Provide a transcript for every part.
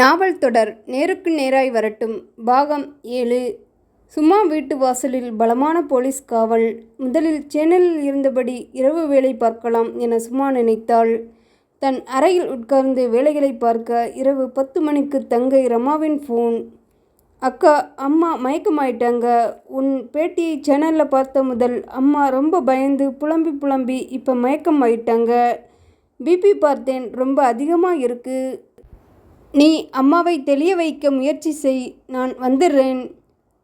நாவல் தொடர் நேருக்கு நேராய் வரட்டும். பாகம் ஏழு. சும்மா வீட்டு வாசலில் பலமான போலீஸ் காவல். முதலில் சேனலில் இருந்தபடி இரவு வேலை பார்க்கலாம் என சும்மா நினைத்தாள். தன் அறையில் உட்கார்ந்து வேலைகளை பார்க்க இரவு பத்து மணிக்கு தங்கை ரமாவின் ஃபோன் அக்கா அம்மா மயக்கமாயிட்டாங்க. உன் பேட்டியை சேனலில் பார்த்த முதல் அம்மா ரொம்ப பயந்து புலம்பி புலம்பி இப்போ மயக்கம் ஆயிட்டாங்க பிபி பார்த்தேன் ரொம்ப அதிகமாக இருக்குது நீ அம்மாவை தெளிய வைக்க முயற்சி செய் நான் வந்துடுறேன்.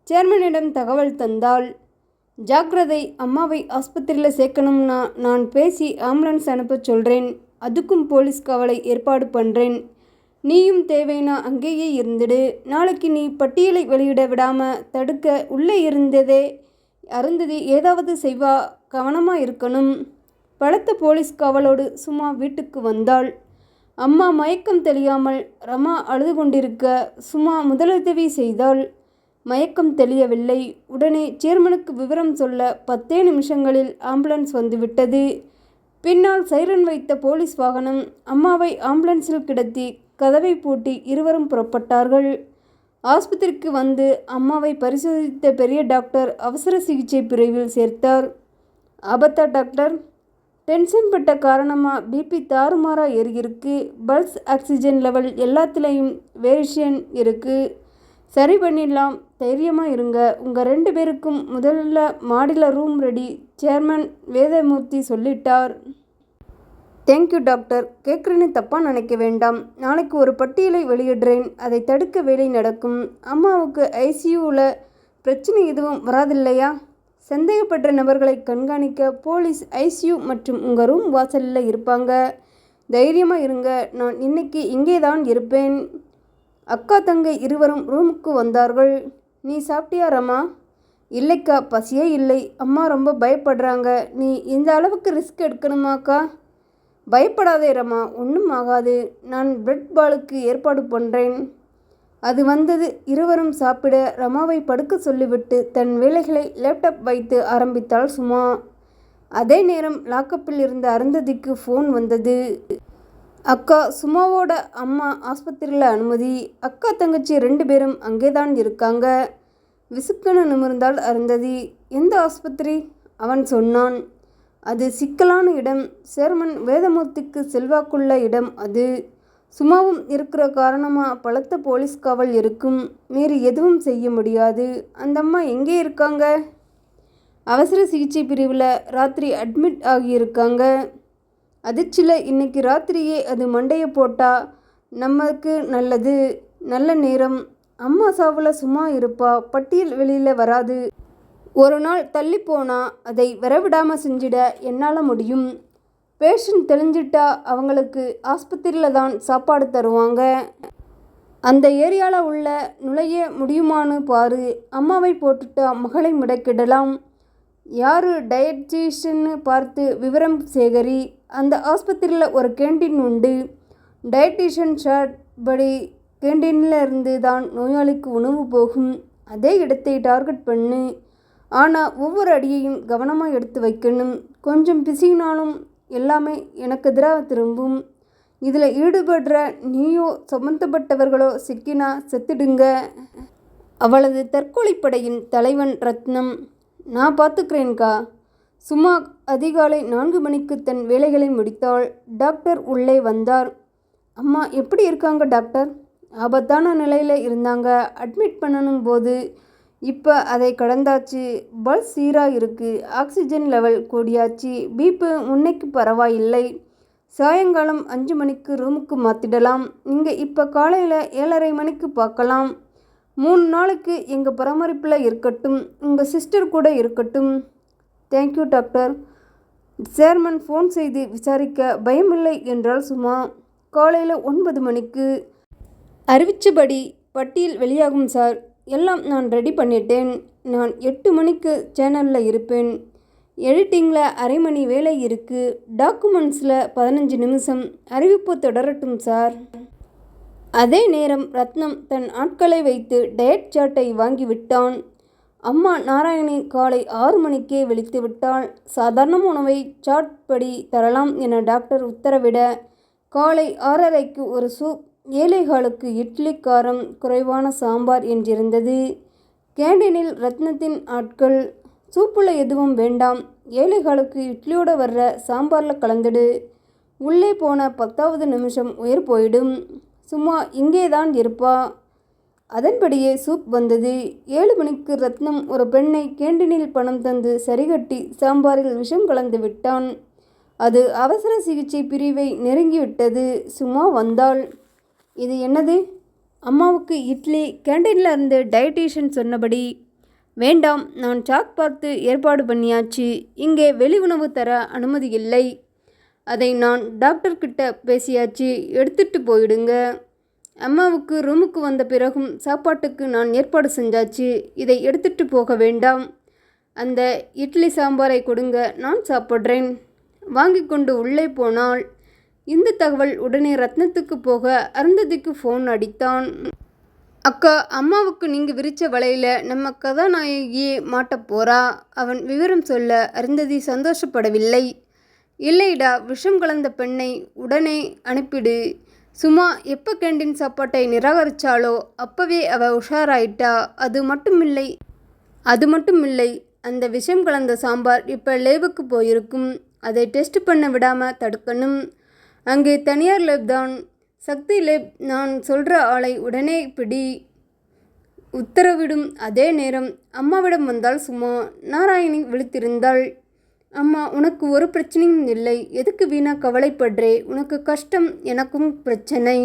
சேர்மனிடம் தகவல் தந்தாள். ஜாக்கிரதை அம்மாவை ஆஸ்பத்திரியில் சேர்க்கணும்னா நான் பேசி ஆம்புலன்ஸ் அனுப்ப சொல்கிறேன் அதுக்கும் போலீஸ் காவலை ஏற்பாடு பண்ணுறேன் நீயும் தேவைன்னா அங்கேயே இருந்துடு. நாளைக்கு நீ பட்டியலை வெளியிட விடாமல் தடுக்க உள்ளே இருந்ததே அருந்ததி ஏதாவது செய்வா கவனமாக இருக்கணும். பலத்த போலீஸ் காவலோடு சும்மா வீட்டுக்கு வந்தாள். அம்மா மயக்கம் தெளியாமல் ரமா அழுது கொண்டிருக்க சும்மா முதலுதவி செய்தால் மயக்கம் தெளியவில்லை. உடனே சேர்மனுக்கு விவரம் சொல்ல பத்தே நிமிஷங்களில் ஆம்புலன்ஸ் வந்துவிட்டது. பின்னால் சைரன் வைத்த போலீஸ் வாகனம் அம்மாவை ஆம்புலன்ஸில் கிடத்தி கதவை பூட்டி இருவரும் புறப்பட்டார்கள். ஆஸ்பத்திரிக்கு வந்து அம்மாவை பரிசோதித்த பெரிய டாக்டர் அவசர சிகிச்சை பிரிவில் சேர்த்தார். ஆபத்தா டாக்டர்? டென்ஷன் பட்ட காரணமாக பிபி தாறுமாறாக ஏறியிருக்கு. பல்ஸ் ஆக்சிஜன் லெவல் எல்லாத்துலேயும் வேரியேஷன் இருக்குது சரி பண்ணிடலாம் தைரியமாக இருங்க. உங்கள் ரெண்டு பேருக்கும் முதல்ல மாடியில் ரூம் ரெடி சேர்மன் வேதமூர்த்தி சொல்லிட்டார். Thank you doctor. கேட்குறேன்னு தப்பாக நினைக்க வேண்டாம். நாளைக்கு ஒரு பட்டியலை வெளியிடுறேன். அதை தடுக்க வேலை நடக்கும். அம்மாவுக்கு ஐசியூவில் பிரச்சனை எதுவும் வராதில்லையா? சந்தேகப்பட்ட நபர்களை கண்காணிக்க போலீஸ் ஐசியூ மற்றும் உங்கள் ரூம் வாசலில் இருப்பாங்க. தைரியமாக இருங்க. நான் இன்னைக்கு இங்கே தான் இருப்பேன். அக்கா தங்கை இருவரும் ரூமுக்கு வந்தார்கள். நீ சாப்பிட்டியா ரமா? இல்லைக்கா பசியே இல்லை. அம்மா ரொம்ப பயப்படுறாங்க. நீ இந்த அளவுக்கு ரிஸ்க் எடுக்கணுமாக்கா பயப்படாதே ரமா. ஒன்றும் ஆகாது. நான் பிரெட் பாலுக்கு ஏற்பாடு பண்ணுறேன் அது வந்தது. இருவரும் சாப்பிட ரமாவை படுக்க சொல்லிவிட்டு தன் வேலைகளை லேப்டாப் வைத்து ஆரம்பித்தாள் சுமா. அதே நேரம் லாக்கப்பில் இருந்த அருந்ததிக்கு ஃபோன் வந்தது. அக்கா சுமாவோட அம்மா ஆஸ்பத்திரியில் அனுமதி. அக்கா தங்கச்சி ரெண்டு பேரும் அங்கே தான் இருக்காங்க. விசுக்குன்னு நிமிர்ந்தால் அருந்ததி. எந்த ஆஸ்பத்திரி? அவன் சொன்னான். அது சிக்கலான இடம். சேர்மன் வேதமூர்த்திக்கு செல்வாக்குள்ள இடம் அது. சும்மாவும் இருக்கிற காரணமாக பலத்த போலீஸ் காவல் இருக்கும். வேறு எதுவும் செய்ய முடியாது. அந்த அம்மா எங்கே இருக்காங்க? அவசர சிகிச்சை பிரிவில் ராத்திரி அட்மிட் ஆகியிருக்காங்க. அதிர்ச்சியில் இன்னைக்கு ராத்திரியே அது மண்டையை போட்டால் நமக்கு நல்லது. நல்ல நேரம். அம்மா சாவில் சும்மா இருப்பா. பட்டியல் வெளியில் வராது. ஒரு நாள் தள்ளி போனால் அதை வரவிடாமல் செஞ்சிட என்னால் முடியும். பேஷண்ட் தெளிஞ்சிட்டா அவங்களுக்கு ஆஸ்பத்திரியில் தான் சாப்பாடு தருவாங்க. அந்த ஏரியாவில் உள்ள நுழைய முடியுமான்னு பாரு. அம்மாவை போட்டுட்டா மகளை முடக்கிடலாம். யார் டயட்ஜிஷன்னு பார்த்து விவரம் சேகரி. அந்த ஆஸ்பத்திரியில் ஒரு கேண்டீன் உண்டு. டயட்டிஷியன் ஷார்ட் படி கேண்டீனில் இருந்து தான் நோயாளிக்கு உணவு போகும். அதே இடத்தை டார்கெட் பண்ணு. ஆனால் ஒவ்வொரு அடியையும் கவனமாக எடுத்து வைக்கணும். கொஞ்சம் பிசினாலும் எல்லாமே எனக்கு எதிராக திரும்பும். இதில் ஈடுபடுற நீயோ சம்மந்தப்பட்டவர்களோ சிக்கினா செத்துடுங்க. அவளது தற்கொலைப்படையின் தலைவன் ரத்னம் நான் பார்த்துக்கிறேன்க்கா சும்மா அதிகாலை நான்கு மணிக்கு தன் வேலைகளை முடித்தாள். டாக்டர் உள்ளே வந்தார். அம்மா எப்படி இருக்காங்க டாக்டர்? ஆபத்தான நிலையில் இருந்தாங்க. அட்மிட் பண்ணணும் போது இப்போ அதை கடந்தாச்சு. பல்ஸ் சீராக இருக்குது ஆக்சிஜன் லெவல் கூடியாச்சு. பீப்பு முன்னைக்கு பரவாயில்லை. சாயங்காலம் அஞ்சு மணிக்கு ரூமுக்கு மாற்றிடலாம் நீங்கள் இப்போ காலையில் ஏழரை மணிக்கு பார்க்கலாம். மூணு நாளைக்கு எங்கள் பராமரிப்பில் இருக்கட்டும். உங்கள் சிஸ்டர் கூட இருக்கட்டும். தேங்க்யூ டாக்டர் சேர்மன் ஃபோன் செய்து விசாரிக்க பயமில்லை என்றால் சும்மா காலையில் ஒன்பது மணிக்கு. அறிவிச்சபடி பட்டியல் வெளியாகும் சார். எல்லாம் நான் ரெடி பண்ணிட்டேன். நான் எட்டு மணிக்கு சேனலில் இருப்பேன். எடிட்டிங்கில் அரை மணி வேலை இருக்குது டாக்குமெண்ட்ஸில் பதினஞ்சு நிமிஷம். அறிவிப்பு தொடரட்டும் சார். அதே நேரம் ரத்னம் தன் ஆட்களை வைத்து டயட் சாட்டை வாங்கி விட்டான். அம்மா நாராயணி காலை ஆறு மணிக்கே விழித்து விட்டால் சாதாரண உணவை சாட் படி தரலாம் என டாக்டர் உத்தரவிட காலை ஆறரைக்கு ஒரு சூப் ஏழைகளுக்கு இட்லி காரம் குறைவான சாம்பார் என்றிருந்தது. கேண்டீனில் ரத்னத்தின் ஆட்கள் சூப்புல எதுவும் வேண்டாம் ஏழைகளுக்கு இட்லியோட வர்ற சாம்பாரில் கலந்துடு. உள்ளே போன பத்தாவது நிமிஷம் உயிர் போயிடும். சும்மா இங்கே தான் இருப்பா. அதன்படியே சூப் வந்தது. ஏழு மணிக்கு ரத்னம் ஒரு பெண்ணை கேண்டீனில் பணம் தந்து சரிகட்டி சாம்பாரில் விஷம் கலந்து விட்டான். அது அவசர சிகிச்சை பிரிவை நெருங்கிவிட்டது சும்மா வந்தாள். இது என்னது? அம்மாவுக்கு இட்லி கேண்டீனில் இருந்து டயட்டீஷியன் சொன்னபடி வேண்டாம் நான் சாக் பார்த்து ஏற்பாடு பண்ணியாச்சு. இங்கே வெளி உணவு தர அனுமதி இல்லை. அதை நான் டாக்டர்கிட்ட பேசியாச்சு. எடுத்துட்டு போயிடுங்க அம்மாவுக்கு ரூமுக்கு வந்த பிறகும் சாப்பாட்டுக்கு நான் ஏற்பாடு செஞ்சாச்சு. இதை எடுத்துட்டு போக வேண்டாம். அந்த இட்லி சாம்பாரை கொடுங்க நான் சாப்பிட்றேன். வாங்கி கொண்டு உள்ளே போனால் இந்த தகவல் உடனே ரத்னத்துக்கு போக அருந்ததிக்கு ஃபோன் அடித்தான். அக்கா அம்மாவுக்கு நீங்கள் விரித்த வலையில் நம்ம கதாநாயகியே மாட்டப் போறா? அவன் விவரம் சொல்ல அருந்ததி சந்தோஷப்படவில்லை. இல்லைடா விஷம் கலந்த பெண்ணை உடனே அனுப்பிடு. சும்மா எப்போ கேண்டீன் சாப்பாட்டை நிராகரித்தாளோ அப்போவே அவ உஷாராயிட்டா. அது மட்டுமில்லை அது மட்டும் இல்லை அந்த விஷம் கலந்த சாம்பார் இப்போ லேவுக்கு போயிருக்கும். அதை டெஸ்ட் பண்ண விடாமல் தடுக்கணும். அங்கே தனியார் லேப் தான் சக்தி லேப் நான் சொல்கிற ஆளை உடனே பிடி. உத்தரவிடும் அதே நேரம் அம்மாவிடம் வந்தால் சும்மா நாராயணி விழித்திருந்தாள். அம்மா உனக்கு ஒரு பிரச்சனையும் இல்லை. எதுக்கு வீணா கவலைப்படுறே? உனக்கு கஷ்டம் எனக்கும் பிரச்சனை.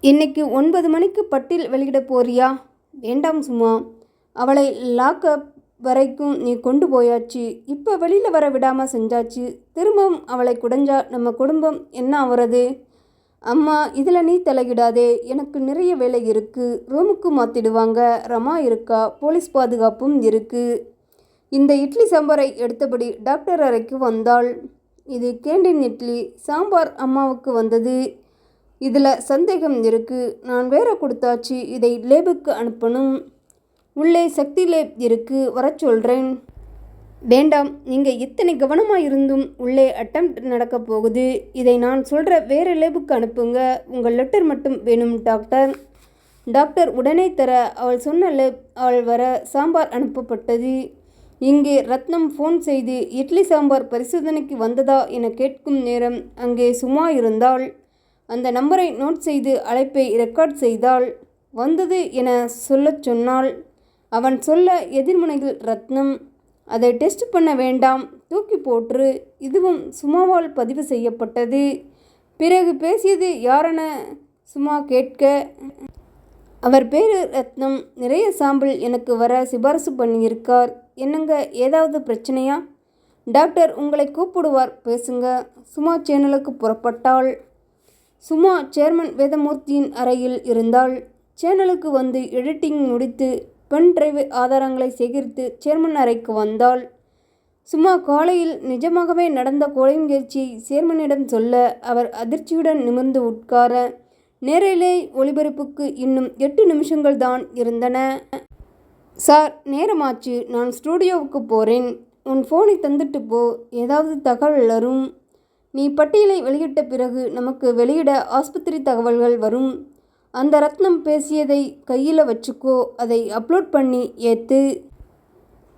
இன்னைக்கு ஒன்பது மணிக்கு பட்டில் வெளியிட போறியா? வேண்டாம் சும்மா அவளை லாக்அப் வரைக்கும் நீ கொண்டு போயாச்சு. இப்போ வெளியில் வர விடாமல் செஞ்சாச்சு. திரும்பவும் அவளை குடைஞ்சா நம்ம குடும்பம் என்ன ஆகிறது அம்மா இதில் நீ தலையிடாதே. எனக்கு நிறைய வேலை இருக்குது ரூமுக்கு மாற்றிடுவாங்க ரமா இருக்கா? போலீஸ் பாதுகாப்பும் இருக்குது இந்த இட்லி சாம்பாரை எடுத்தபடி டாக்டர் அறைக்கு வந்தாள். இது கேண்டீன் இட்லி. சாம்பார் அம்மாவுக்கு வந்தது. இதில் சந்தேகம் இருக்குது நான் வேற கொடுத்தாச்சு. இதை லேபுக்கு அனுப்பணும். உள்ளே சக்தி லேப் இருக்கு வரச் சொல்கிறேன் வேண்டாம் நீங்கள் இத்தனை கவனமாக இருந்தும் உள்ளே அட்டம்ப்ட் நடக்க போகுது. இதை நான் சொல்கிற வேறு லேபுக்கு அனுப்புங்க. உங்கள் லெட்டர் மட்டும் வேணும் டாக்டர். டாக்டர் உடனே தர அவள் சொன்ன லேப் அவள் வர சாம்பார் அனுப்பப்பட்டது. இங்கே ரத்னம் ஃபோன் செய்து இட்லி சாம்பார் பரிசோதனைக்கு வந்ததா என கேட்கும் நேரம் அங்கே சும்மா இருந்தாள். அந்த நம்பரை நோட் செய்து அழைப்பை ரெக்கார்ட் செய்தாள். வந்தது என சொல்லச் சொன்னாள். அவன் சொல்ல எதிர்முனையில் ரத்னம் அதை டெஸ்ட் பண்ண வேண்டாம். தூக்கி போற்று இதுவும் சுமாவால் பதிவு செய்யப்பட்டது. பிறகு பேசியது யாரென சும்மா கேட்க? அவர் பேரு ரத்னம். நிறைய சாம்பிள் எனக்கு வர சிபாரிசு பண்ணியிருக்கார். என்னங்க ஏதாவது பிரச்சனையா? டாக்டர் உங்களை கூப்பிடுவார். பேசுங்க. சுமா சேனலுக்கு புறப்பட்டாள் சுமா சேர்மன் வேதமூர்த்தியின் அறையில் இருந்தால். சேனலுக்கு வந்து எடிட்டிங் முடித்து பென் டிரைவ் ஆதாரங்களை சேகரித்து சேர்மன் அறைக்கு வந்தாள். சும்மா காலையில் நிஜமாகவே நடந்த கொலை முயற்சியை சேர்மனிடம் சொல்ல அவர் அதிர்ச்சியுடன் நிமிர்ந்து உட்கார நேரிலே ஒளிபரப்புக்கு இன்னும் எட்டு நிமிஷங்கள் தான் இருந்தன. சார் நேரமாச்சு. நான் ஸ்டூடியோவுக்கு போகிறேன் உன் ஃபோனை தந்துட்டு போ. ஏதாவது தகவல் வரும். நீ பட்டியலை வெளியிட்ட பிறகு நமக்கு வெளியிட ஆஸ்பத்திரி தகவல்கள் வரும். அந்த ரத்னம் பேசியதை கையில் வச்சுக்கோ அதை அப்லோட் பண்ணி ஏற்று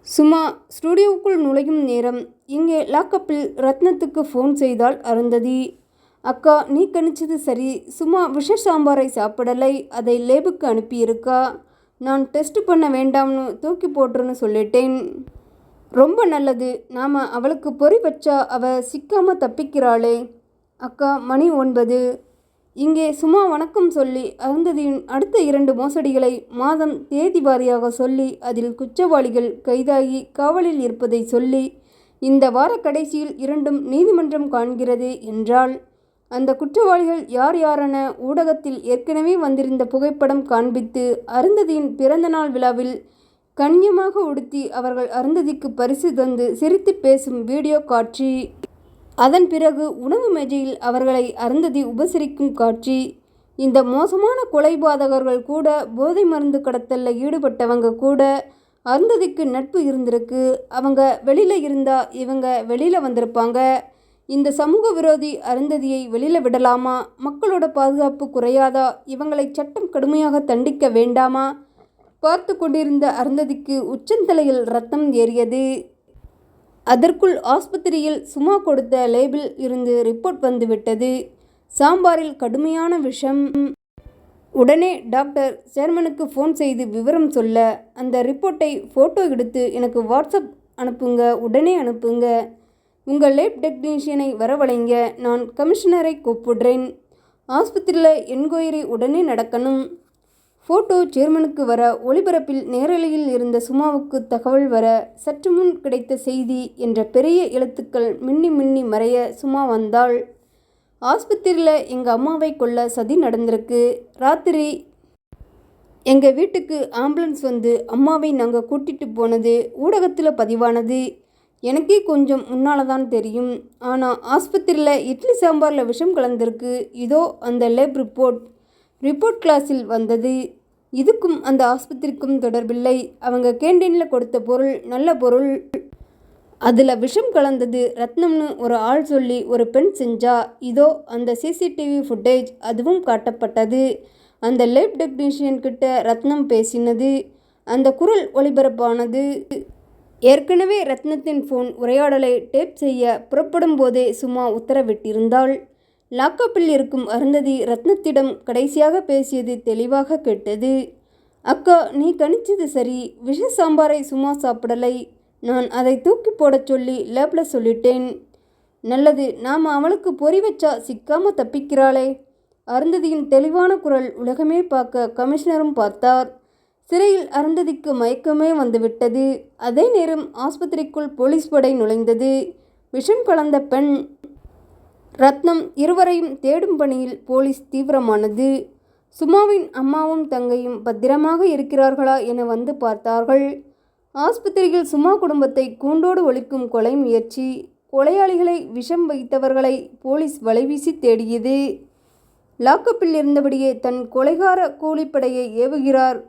சும்மா ஸ்டூடியோவுக்குள் நுழையும் நேரம். இங்கே லாக்கப்பில் ரத்னத்துக்கு ஃபோன் செய்தால் அருந்ததி. அக்கா நீ கணிச்சது சரி. சும்மா விஷ சாம்பாரை சாப்பிடலை. அதை லேபுக்கு அனுப்பியிருக்கா. நான் டெஸ்ட் பண்ண வேண்டாம்னு தூக்கி போட்டுருன்னு சொல்லிட்டேன். ரொம்ப நல்லது. நாம் அவளுக்கு பொறி வச்சா அவ சிக்காமல் தப்பிக்கிறாளே. அக்கா மணி ஒன்பது. இங்கே சும்மா வணக்கம் சொல்லி அருந்ததியின் அடுத்த இரண்டு மோசடிகளை மாதம் தேதி வாரியாக சொல்லி அதில் குற்றவாளிகள் கைதாகி காவலில் இருப்பதை சொல்லி இந்த வார கடைசியில் இரண்டும் நீதிமன்றம் காண்கிறது என்றால் அந்த குற்றவாளிகள் யார் யாரென ஊடகத்தில் ஏற்கனவே வந்திருந்த புகைப்படம் காண்பித்து அருந்ததியின் பிறந்தநாள் விழாவில் கண்ணியமாக உடுத்தி அவர்கள் அருந்ததிக்கு பரிசு தந்து சிரித்து பேசும் வீடியோ காட்சி அதன் பிறகு உணவு மேஜையில் அவர்களை அருந்ததி உபசரிக்கும் காட்சி. இந்த மோசமான கொலைபாதகர்கள் கூட போதை மருந்து கடத்தலில் ஈடுபட்டவங்க கூட அருந்ததிக்கு நட்பு இருந்திருக்கு. அவங்க வெளியில் இருந்தால் இவங்க வெளியில் வந்திருப்பாங்க. இந்த சமூக விரோதி அருந்ததியை வெளியில் விடலாமா? மக்களோட பாதுகாப்பு குறையாதா? இவங்களை சட்டம் கடுமையாக தண்டிக்க வேண்டாமா? பார்த்து கொண்டிருந்த அருந்ததிக்கு உச்சந்தலையில் ரத்தம் ஏறியது. அதற்குள் ஆஸ்பத்திரியில் சும்மா கொடுத்த லேபிள் இருந்து ரிப்போர்ட் வந்துவிட்டது. சாம்பாரில் கடுமையான விஷம். உடனே டாக்டர் சேர்மனுக்கு ஃபோன் செய்து விவரம் சொல்ல அந்த ரிப்போர்ட்டை ஃபோட்டோ எடுத்து எனக்கு வாட்ஸ்அப் அனுப்புங்க உடனே அனுப்புங்க. உங்கள் லேப் டெக்னீஷியனை வரவழைங்க நான் கமிஷனரை கூப்பிடுறேன். ஆஸ்பத்திரியில் என்கொயரி உடனே நடக்கணும். ஃபோட்டோ சேர்மனுக்கு வர ஒளிபரப்பில் நேரலையில் இருந்த சுமாவுக்கு தகவல் வர சற்று முன் கிடைத்த செய்தி என்ற பெரிய எழுத்துக்கள் மின்னி மின்னி மறைய சுமா வந்தாள். ஆஸ்பத்திரியில் எங்கள் அம்மாவை கொல்ல சதி நடந்திருக்கு. ராத்திரி எங்கள் வீட்டுக்கு ஆம்புலன்ஸ் வந்து அம்மாவை நாங்கள் கூட்டிகிட்டு போனது ஊடகத்தில் பதிவானது. எனக்கே கொஞ்சம் முன்னால் தான் தெரியும். ஆனால் ஆஸ்பத்திரியில் இட்லி சாம்பாரில் விஷம் கலந்திருக்கு. இதோ அந்த லேப் ரிப்போர்ட். ரிப்போர்ட் கிளாஸில் வந்தது. இதுக்கும் அந்த ஆஸ்பத்திரிக்கும் தொடர்பில்லை. அவங்க கேண்டீனில் கொடுத்த பொருள் நல்ல பொருள். அதில் விஷம் கலந்தது ரத்னம்னு ஒரு ஆள் சொல்லி ஒரு பெண் செஞ்சா இதோ அந்த சிசிடிவி ஃபுட்டேஜ் அதுவும் காட்டப்பட்டது. அந்த லேப் டெக்னீஷியன் கிட்ட ரத்னம் பேசினது அந்த குரல் ஒளிபரப்பானது. ஏற்கனவே ரத்னத்தின் ஃபோன் உரையாடலை டேப் செய்ய புறப்படும் போதே சும்மா உத்தரவிட்டிருந்தாள். லாக்கப்பில் இருக்கும் அருந்ததி ரத்னத்திடம் கடைசியாக பேசியது தெளிவாக கேட்டது. அக்கா நீ கணிச்சது சரி. விஷ சாம்பாரை சும்மா சாப்பிடலை. நான் அதை தூக்கி போடச் சொல்லி லேபில் சொல்லிட்டேன். நல்லது நாம் அவளுக்கு பொறி வச்சா சிக்காம தப்பிக்கிறாளே. அருந்ததியின் தெளிவான குரல் உலகமே பார்க்க கமிஷனரும் பார்த்தார். சிறையில் அருந்ததிக்கு மயக்கமே வந்துவிட்டது. அதே நேரம் ஆஸ்பத்திரிக்குள் போலீஸ் படை நுழைந்தது. விஷம் கலந்த பெண் ரத்னம் இருவரையும் தேடும் பணியில் போலீஸ் தீவிரமானது. சுமாவின் அம்மாவும் தங்கையும் பத்திரமாக இருக்கிறார்களா என வந்து பார்த்தார்கள். ஆஸ்பத்திரியில் சுமா குடும்பத்தை கூண்டோடு ஒழிக்கும் கொலை முயற்சி. கொலையாளிகளை விஷம் வைத்தவர்களை போலீஸ் வலைவீசி தேடியது. லாக்கப்பில் இருந்தபடியே தன் கொலைகார கூலிப்படையை ஏவுகிறார்.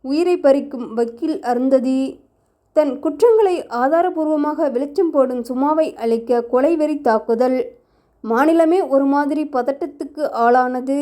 உயிரை பறிக்கும் வக்கீல் அருந்ததி. தன் குற்றங்களை ஆதாரபூர்வமாக வெளிச்சம் போடும் சுமாவை அழிக்க கொலைவெறி தாக்குதல். மாநிலமே ஒரு மாதிரி பதட்டத்துக்கு ஆளானது